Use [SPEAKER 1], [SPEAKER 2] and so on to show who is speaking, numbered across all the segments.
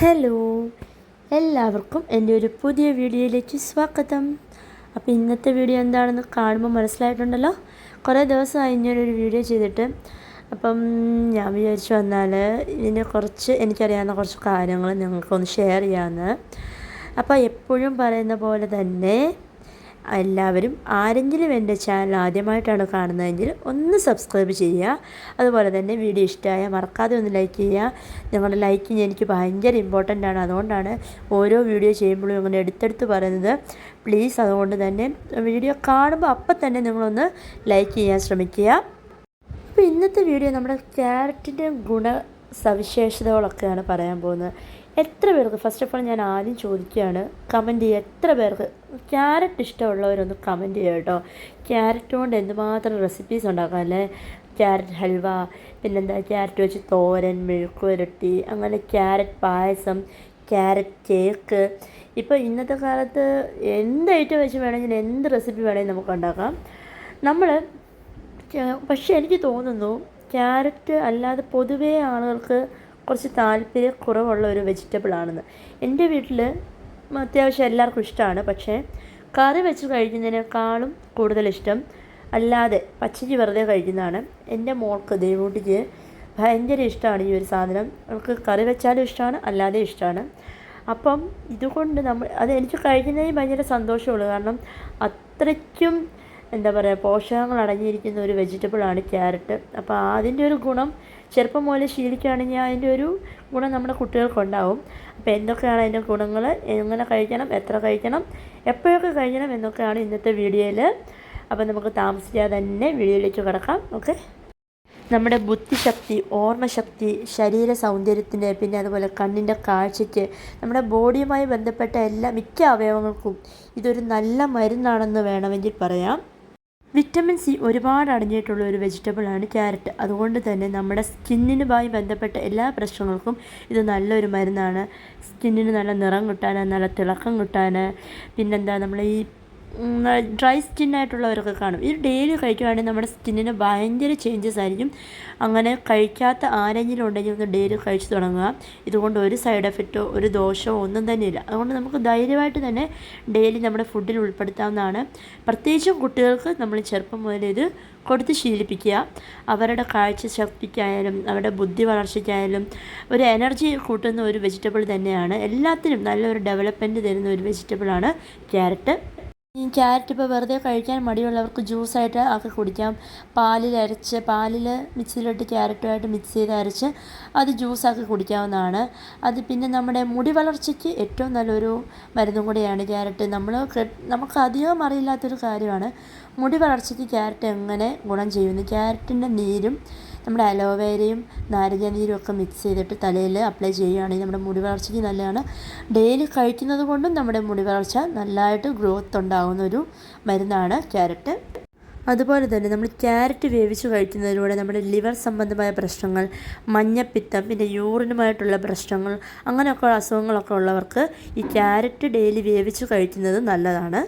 [SPEAKER 1] Hello എല്ലാവർക്കും എന്റെ ഒരു പുതിയ വീഡിയോയിലേക്ക് സ്വാഗതം. അപ്പോൾ ഇന്നത്തെ വീഡിയോ എന്താണെന്ന് കാണുമ്പോൾ മനസ്സിലായിട്ടുണ്ടല്ലോ? കുറേ ദിവസമായി ഞാനൊരു വീഡിയോ ചെയ്തിട്ട്. അപ്പം ഞാൻ വിചാരിച്ചു വന്നാൽ ഇതിനെ കുറച്ച് എനിക്കറിയാവുന്ന കുറച്ച് കാര്യങ്ങൾ നിങ്ങൾക്കൊന്ന് ഷെയർ ചെയ്യാമെന്ന് അപ്പോൾ എപ്പോഴും പറയുന്ന പോലെ തന്നെ എല്ലാവരും ആരെങ്കിലും എന്റെ ചാനൽ ആദ്യമായിട്ടാണ് കാണുന്നതെങ്കിൽ ഒന്ന് സബ്സ്ക്രൈബ് ചെയ്യുക. അതുപോലെ തന്നെ വീഡിയോ ഇഷ്ടമായ മറക്കാതെ ഒന്ന് ലൈക്ക് ചെയ്യുക. നിങ്ങളുടെ ലൈക്കിങ് എനിക്ക് ഭയങ്കര ഇമ്പോർട്ടന്റ് ആണ്. അതുകൊണ്ടാണ് ഓരോ വീഡിയോ ചെയ്യുമ്പോഴും ഇങ്ങനെ എടുത്തെടുത്ത് പറയുന്നത്. പ്ലീസ് അതുകൊണ്ട് തന്നെ വീഡിയോ കാണുമ്പോൾ അപ്പം തന്നെ നിങ്ങളൊന്ന് ലൈക്ക് ചെയ്യാൻ ശ്രമിക്കുക. അപ്പോൾ ഇന്നത്തെ വീഡിയോ നമ്മുടെ ക്യാരറ്റിന്റെ ഗുണ സവിശേഷതകളൊക്കെയാണ് പറയാൻ പോകുന്നത്. എത്ര പേർക്ക്? ഫസ്റ്റ് ഓഫ് ഓൾ ഞാൻ ആദ്യം ചോദിക്കുകയാണ്. കമന്റ് ചെയ്യുക എത്ര പേർക്ക്? ക്യാരറ്റ് ഇഷ്ടമുള്ളവരൊന്ന് കമന്റ് ചെയ്യുക കേട്ടോ. ക്യാരറ്റ് കൊണ്ട് എന്തുമാത്രം റെസിപ്പീസ് ഉണ്ടാക്കാം അല്ലേ? ക്യാരറ്റ് ഹൽവ പിന്നെന്താ? ക്യാരറ്റ് വെച്ച് തോരൻ മെഴുക്കുവരട്ടി അങ്ങനെ ക്യാരറ്റ് പായസം ക്യാരറ്റ് കേക്ക് ഇപ്പോൾ ഇന്നത്തെ കാലത്ത് എന്ത് ഐറ്റം വെച്ച് വേണമെങ്കിൽ എന്ത് റെസിപ്പി വേണമെങ്കിൽ നമുക്ക് ഉണ്ടാക്കാം. നമ്മൾ പക്ഷേ എനിക്ക് തോന്നുന്നു ക്യാരറ്റ് അല്ലാതെ പൊതുവേ ആളുകൾക്ക് കുറച്ച് താല്പര്യക്കുറവുള്ള ഒരു വെജിറ്റബിൾ ആണെന്ന്. എന്റെ വീട്ടിൽ അത്യാവശ്യം എല്ലാവർക്കും ഇഷ്ടമാണ് പക്ഷേ കറി വെച്ച് കഴിക്കുന്നതിനേക്കാളും കൂടുതൽ ഇഷ്ടം അല്ലാതെ പച്ചയ്ക്ക് വെറുതെ കഴിക്കുന്നതാണ്. എന്റെ മോൾക്ക് ദേവൂട്ടിക്ക് ഭയങ്കര ഇഷ്ടമാണ് ഈ ഒരു സാധനം. അവൾക്ക് കറി വെച്ചാലും ഇഷ്ടമാണ് അല്ലാതെ ഇഷ്ടമാണ് അപ്പം ഇതുകൊണ്ട് നമ്മൾ അത് എനിക്ക് കഴിക്കുന്നതിന് ഭയങ്കര സന്തോഷമുള്ളൂ. കാരണം അത്രയ്ക്കും എന്താ പറയുക പോഷകങ്ങൾ അടങ്ങിയിരിക്കുന്ന ഒരു വെജിറ്റബിളാണ് ക്യാരറ്റ്. അപ്പോൾ അതിന്റെ ഒരു ഗുണം ചെറുപ്പം മുതലേ ശീലിക്കുകയാണെങ്കിൽ അതിന്റെ ഒരു ഗുണം നമ്മുടെ കുട്ടികൾക്കുണ്ടാവും. അപ്പോൾ എന്തൊക്കെയാണ് അതിന്റെ ഗുണങ്ങൾ? എങ്ങനെ കഴിക്കണം? എത്ര കഴിക്കണം? എപ്പോഴൊക്കെ കഴിക്കണം? എന്നൊക്കെയാണ് ഇന്നത്തെ വീഡിയോയിൽ. അപ്പോൾ നമുക്ക് താമസിക്കാതെ തന്നെ വീഡിയോയിലേക്ക് കിടക്കാം. ഓക്കെ. നമ്മുടെ ബുദ്ധിശക്തി ഓർമ്മശക്തി ശരീര സൗന്ദര്യത്തിന് പിന്നെ അതുപോലെ കണ്ണിന്റെ കാഴ്ചയ്ക്ക് നമ്മുടെ ബോഡിയുമായി ബന്ധപ്പെട്ട എല്ലാ മിക്ക അവയവങ്ങൾക്കും ഇതൊരു നല്ല മരുന്നാണെന്ന് വേണമെങ്കിൽ പറയാം. വിറ്റമിൻ സി ഒരുപാട് അടങ്ങിയിട്ടുള്ള ഒരു വെജിറ്റബിളാണ് ക്യാരറ്റ്. അതുകൊണ്ട് തന്നെ നമ്മുടെ സ്കിന്നിനുമായി ബന്ധപ്പെട്ട എല്ലാ പ്രശ്നങ്ങൾക്കും ഇത് നല്ലൊരു മരുന്നാണ്. സ്കിന്നിന് നല്ല നിറം കിട്ടാൻ നല്ല തിളക്കം കിട്ടാൻ പിന്നെന്താ നമ്മൾ ഈ ഡ്രൈ സ്കിന്നായിട്ടുള്ളവരൊക്കെ കാണും. ഇത് ഡെയിലി കഴിക്കുകയാണെങ്കിൽ നമ്മുടെ സ്കിന്നിന് ഭയങ്കര ചേഞ്ചസ് ആയിരിക്കും. അങ്ങനെ കഴിക്കാത്ത ആരെങ്കിലും ഉണ്ടെങ്കിൽ ഒന്ന് ഡെയിലി കഴിച്ചു തുടങ്ങുക. ഇതുകൊണ്ട് ഒരു സൈഡ് എഫക്റ്റോ ഒരു ദോഷമോ ഒന്നും തന്നെ ഇല്ല. അതുകൊണ്ട് നമുക്ക് ധൈര്യമായിട്ട് തന്നെ ഡെയിലി നമ്മുടെ ഫുഡിൽ ഉൾപ്പെടുത്താവുന്നതാണ്. പ്രത്യേകിച്ചും കുട്ടികൾക്ക് നമ്മൾ ചെറുപ്പം മുതൽ ഇത് കൊടുത്ത് ശീലിപ്പിക്കുക. അവരുടെ കാഴ്ച ശക്തിക്കായാലും അവരുടെ ബുദ്ധി വളർച്ചയ്ക്കായാലും ഒരു എനർജി കൂട്ടുന്ന ഒരു വെജിറ്റബിൾ തന്നെയാണ്. എല്ലാത്തിനും നല്ലൊരു ഡെവലപ്മെന്റ് തരുന്ന ഒരു വെജിറ്റബിളാണ് ക്യാരറ്റ്. ഈ ക്യാരറ്റ് ഇപ്പോൾ വെറുതെ കഴിക്കാൻ മടിയുള്ളവർക്ക് ജ്യൂസായിട്ട് ആക്കി കുടിക്കാം. പാലിൽ അരച്ച് പാലിൽ മിക്സിയിലിട്ട് ക്യാരറ്റുമായിട്ട് മിക്സ് ചെയ്ത് അരച്ച് അത് ജ്യൂസാക്കി കുടിക്കാവുന്നതാണ്. അത് പിന്നെ നമ്മുടെ മുടി വളർച്ചയ്ക്ക് ഏറ്റവും നല്ലൊരു മരുന്നും കൂടിയാണ് ക്യാരറ്റ്. നമ്മൾ നമുക്ക് അധികം അറിയില്ലാത്തൊരു കാര്യമാണ്. മുടി വളർച്ചയ്ക്ക് ക്യാരറ്റ് എങ്ങനെ ഗുണം ചെയ്യുന്നു? ക്യാരറ്റിന്റെ നീരും നമ്മുടെ അലോവേരയും നാരങ്ങ നീരും ഒക്കെ മിക്സ് ചെയ്തിട്ട് തലയിൽ അപ്ലൈ ചെയ്യുകയാണെങ്കിൽ നമ്മുടെ മുടി വളർച്ചയ്ക്ക് നല്ലതാണ്. ഡെയിലി കഴിക്കുന്നത് കൊണ്ടും നമ്മുടെ മുടി വളർച്ച നല്ലതായിട്ട് ഗ്രോത്ത് ഉണ്ടാകുന്ന ഒരു മരുന്നാണ് ക്യാരറ്റ്. അതുപോലെ തന്നെ നമ്മൾ ക്യാരറ്റ് വേവിച്ച് കഴിക്കുന്നതിലൂടെ നമ്മുടെ ലിവർ സംബന്ധമായ പ്രശ്നങ്ങൾ മഞ്ഞപ്പിത്തം പിന്നെ യൂറിനുമായിട്ടുള്ള പ്രശ്നങ്ങൾ അങ്ങനെയൊക്കെ അസുഖങ്ങളൊക്കെ ഉള്ളവർക്ക് ഈ ക്യാരറ്റ് ഡെയിലി വേവിച്ച് കഴിക്കുന്നത് നല്ലതാണ്.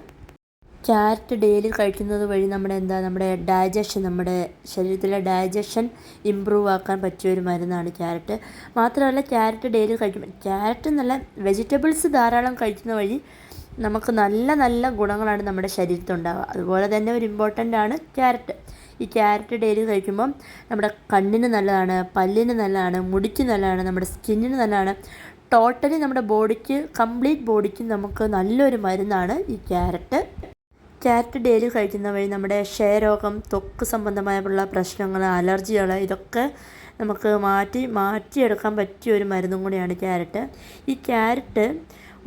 [SPEAKER 1] ക്യാരറ്റ് ഡെയിലി കഴിക്കുന്നത് വഴി നമ്മുടെ എന്താ നമ്മുടെ ഡൈജഷൻ നമ്മുടെ ശരീരത്തിലെ ഡൈജഷൻ ഇമ്പ്രൂവ് ആക്കാൻ പറ്റിയ ഒരു മരുന്നാണ് ക്യാരറ്റ് മാത്രമല്ല ക്യാരറ്റ് ഡെയിലി കഴിക്കും ക്യാരറ്റ് നല്ല വെജിറ്റബിൾസ് ധാരാളം കഴിക്കുന്ന വഴി നമുക്ക് നല്ല നല്ല ഗുണങ്ങളാണ് നമ്മുടെ ശരീരത്തിൽ ഉണ്ടാവുക. അതുപോലെ തന്നെ ഒരു ഇമ്പോർട്ടന്റ് ആണ് ക്യാരറ്റ് ഈ ക്യാരറ്റ് ഡെയിലി കഴിക്കുമ്പം നമ്മുടെ കണ്ണിന് നല്ലതാണ് പല്ലിന് നല്ലതാണ് മുടിക്ക് നല്ലതാണ് നമ്മുടെ സ്കിന്നിന് നല്ലതാണ്. ടോട്ടലി നമ്മുടെ ബോഡിക്ക് കംപ്ലീറ്റ് ബോഡിക്ക് നമുക്ക് നല്ലൊരു മരുന്നാണ് ഈ ക്യാരറ്റ് ക്യാരറ്റ് ഡെയിലി കഴിക്കുന്ന വഴി നമ്മുടെ ക്ഷയരോഗം ത്വക്ക് സംബന്ധമായുള്ള പ്രശ്നങ്ങൾ അലർജികൾ ഇതൊക്കെ നമുക്ക് മാറ്റി മാറ്റിയെടുക്കാൻ പറ്റിയ ഒരു മരുന്നും കൂടിയാണ് ക്യാരറ്റ്. ഈ ക്യാരറ്റ്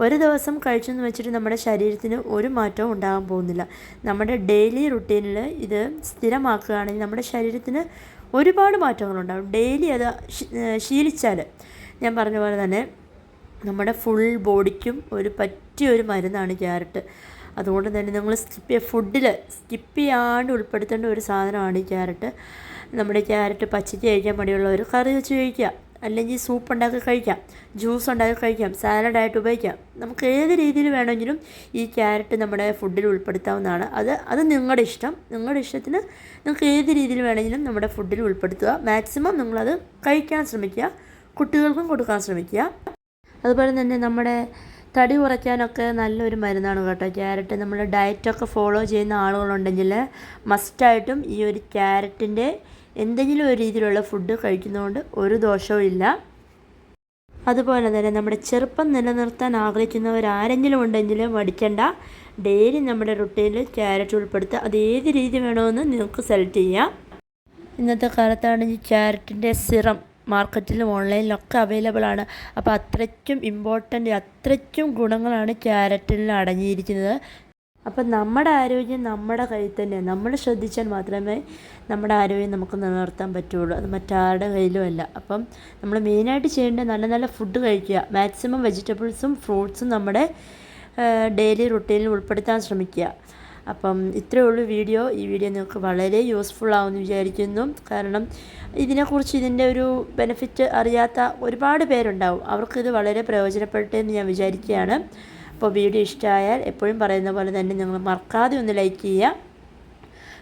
[SPEAKER 1] ഒരു ദിവസം കഴിച്ചെന്ന് വെച്ചിട്ട് നമ്മുടെ ശരീരത്തിന് ഒരു മാറ്റവും ഉണ്ടാകാൻ പോകുന്നില്ല. നമ്മുടെ ഡെയിലി റുട്ടീനിൽ ഇത് സ്ഥിരമാക്കുകയാണെങ്കിൽ നമ്മുടെ ശരീരത്തിന് ഒരുപാട് മാറ്റങ്ങളുണ്ടാകും. ഡെയിലി അത് ശീലിച്ചാൽ ഞാൻ പറഞ്ഞ പോലെ തന്നെ നമ്മുടെ ഫുൾ ബോഡിക്കും ഒരു പറ്റിയ ഒരു മരുന്നാണ് ക്യാരറ്റ്. അതുകൊണ്ട് തന്നെ നിങ്ങൾ സ്കിപ്പ് ഫുഡിൽ സ്കിപ്പ് ചെയ്യാണ്ട് ഉൾപ്പെടുത്തേണ്ട ഒരു സാധനമാണ് ഈ ക്യാരറ്റ്. നമ്മുടെ ക്യാരറ്റ് പച്ചയ്ക്ക് കഴിക്കാൻ മടിയുള്ളവർ കറി വെച്ച് കഴിക്കുക. അല്ലെങ്കിൽ സൂപ്പ് ഉണ്ടാക്കി കഴിക്കാം ജ്യൂസ് ഉണ്ടാക്കി കഴിക്കാം സാലഡായിട്ട് ഉപയോഗിക്കാം. നമുക്ക് ഏത് രീതിയിൽ വേണമെങ്കിലും ഈ ക്യാരറ്റ് നമ്മുടെ ഫുഡിൽ ഉൾപ്പെടുത്താവുന്നതാണ്. അത് അത് നിങ്ങളുടെ ഇഷ്ടം. നിങ്ങളുടെ ഇഷ്ടത്തിന് നിങ്ങൾക്ക് ഏത് രീതിയിൽ വേണമെങ്കിലും നമ്മുടെ ഫുഡിൽ ഉൾപ്പെടുത്തുക. മാക്സിമം നിങ്ങളത് കഴിക്കാൻ ശ്രമിക്കുക. കുട്ടികൾക്കും കൊടുക്കാൻ ശ്രമിക്കുക. അതുപോലെ തന്നെ നമ്മുടെ തടി കുറയ്ക്കാനൊക്കെ നല്ലൊരു മരുന്നാണ് കേട്ടോ. ക്യാരറ്റ് നമ്മൾ ഡയറ്റൊക്കെ ഫോളോ ചെയ്യുന്ന ആളുകളുണ്ടെങ്കിൽ മസ്റ്റായിട്ടും ഈ ഒരു ക്യാരറ്റിന്റെ എന്തെങ്കിലും ഒരു രീതിയിലുള്ള ഫുഡ് കഴിക്കുന്നതുകൊണ്ട് ഒരു ദോഷവും ഇല്ല. അതുപോലെ തന്നെ നമ്മുടെ ചെറുപ്പം നിലനിർത്താൻ ആഗ്രഹിക്കുന്നവരാരെങ്കിലും ഉണ്ടെങ്കിൽ മടിക്കണ്ട. ഡെയിലി നമ്മുടെ റുട്ടീനിൽ ക്യാരറ്റ് ഉൾപ്പെടുത്തുക. അത് ഏത് രീതി വേണമെന്ന് നിങ്ങൾക്ക് സെലക്ട് ചെയ്യാം. ഇന്നത്തെ കാലത്താണെങ്കിൽ ക്യാരറ്റിന്റെ സിറം മാർക്കറ്റിലും ഓൺലൈനിലൊക്കെ അവൈലബിൾ ആണ്. അപ്പോൾ അത്രയ്ക്കും ഇമ്പോർട്ടന്റ് അത്രയ്ക്കും ഗുണങ്ങളാണ് ക്യാരറ്റിൽ അടങ്ങിയിരിക്കുന്നത്. അപ്പം നമ്മുടെ ആരോഗ്യം നമ്മുടെ കയ്യിൽ തന്നെ നമ്മൾ ശ്രദ്ധിച്ചാൽ മാത്രമേ നമ്മുടെ ആരോഗ്യം നമുക്ക് നിലനിർത്താൻ പറ്റുള്ളൂ. അത് മറ്റാരുടെ കയ്യിലും അല്ല. അപ്പം നമ്മൾ മെയിനായിട്ട് ചെയ്യേണ്ടത് നല്ല നല്ല ഫുഡ് കഴിക്കുക. മാക്സിമം വെജിറ്റബിൾസും ഫ്രൂട്ട്സും നമ്മുടെ ഡെയിലി റുട്ടീനിൽ ഉൾപ്പെടുത്താൻ ശ്രമിക്കുക. അപ്പം ഇത്രയേ ഉള്ളൂ വീഡിയോ. ഈ വീഡിയോ നിങ്ങൾക്ക് വളരെ യൂസ്ഫുൾ ആവുമെന്ന് വിചാരിക്കുന്നു. കാരണം ഇതിനെക്കുറിച്ച് ഇതിന്റെ ഒരു ബെനിഫിറ്റ് അറിയാത്ത ഒരുപാട് പേരുണ്ടാവും. അവർക്കിത് വളരെ പ്രയോജനപ്പെട്ടെന്ന് ഞാൻ വിചാരിക്കുകയാണ്. അപ്പോൾ വീഡിയോ ഇഷ്ടമായാൽ എപ്പോഴും പറയുന്ന പോലെ തന്നെ നിങ്ങൾ മറക്കാതെ ഒന്ന് ലൈക്ക് ചെയ്യുക.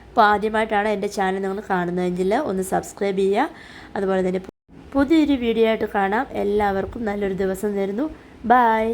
[SPEAKER 1] അപ്പോൾ ആദ്യമായിട്ടാണ് എന്റെ ചാനൽ നിങ്ങൾ കാണുന്നതെങ്കിൽ ഒന്ന് സബ്സ്ക്രൈബ് ചെയ്യുക. അതുപോലെ തന്നെ പുതിയൊരു വീഡിയോ ആയിട്ട് കാണാം. എല്ലാവർക്കും നല്ലൊരു ദിവസം തരുന്നു. ബായ്